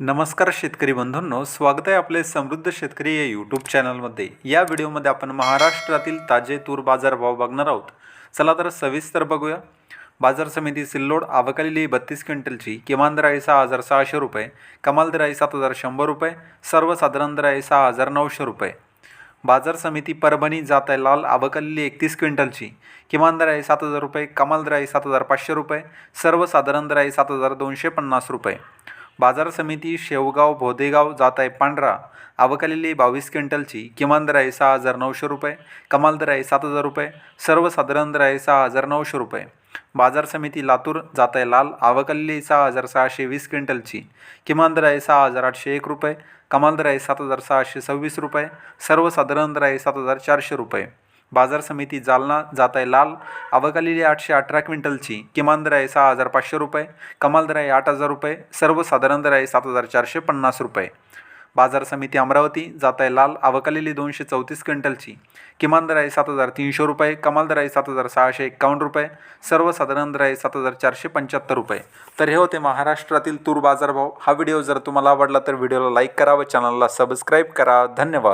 नमस्कार शेतकरी बंधूंनो स्वागत आहे आपले समृद्ध शेतकरी या यूट्यूब चॅनलमध्ये या व्हिडिओमध्ये आपण महाराष्ट्रातील ताजे तूर बाजार भाव बघणार आहोत. चला तर सविस्तर बघूया. बाजार समिती सिल्लोड आवकालेली बत्तीस क्विंटलची किमान दर आहे सहा हजार सहाशे रुपये कमाल दर आहे सात हजार शंभर रुपये सर्वसाधारण दर आहे सहा हजार नऊशे रुपये. बाजार समिती परभणी जात आहे लाल आवकलेली एकतीस क्विंटलची किमान दर आहे सात हजार रुपये कमाल दर आहे सात हजार पाचशे रुपये सर्वसाधारण दर आहे सात हजार दोनशे पन्नास रुपये. बाजार समिती शेवगाव भोदेगाव जात आहे पांढरा. आवकालेली बावीस क्विंटलची किमान दर आहे सहा हजार नऊशे रुपये कमाल दर आहे सात हजार रुपये सर्वसाधारण दर आहे सहा हजार नऊशे रुपये. बाजार समिती लातूर जात आहे लाल आवकालेली सहा हजार सहाशे वीस क्विंटलची किमान दर आहे सहा हजार आठशे एक रुपये कमाल दर आहे सात हजार सहाशे सव्वीस रुपये सर्वसाधारण दर आहे सात हजार चारशे रुपये. बाजार समिती जालना जात आहे लाल आवकालेली आठशे अठरा क्विंटलची. किमान दर आहे सहा हजार पाचशे रुपये. कमाल दर आहे आठ हजार रुपये. सर्वसाधारण दर आहे सात हजार चारशे पन्नास रुपये. बाजार समिती अमरावती जात आहे लाल आवकालेली दोनशे चौतीस क्विंटलची. किमान दर आहे सात हजार तीनशे रुपये. कमाल दर आहे सात हजार सहाशे एक्कावन्न रुपये. सर्वसाधारण दर आहे सात हजार चारशे पंच्याहत्तर रुपये. तर हे होते महाराष्ट्रातील तूर बाजारभाव. हा व्हिडिओ जर तुम्हाला आवडला तर व्हिडिओला लाईक करा व चॅनलला सबस्क्राईब करा. धन्यवाद.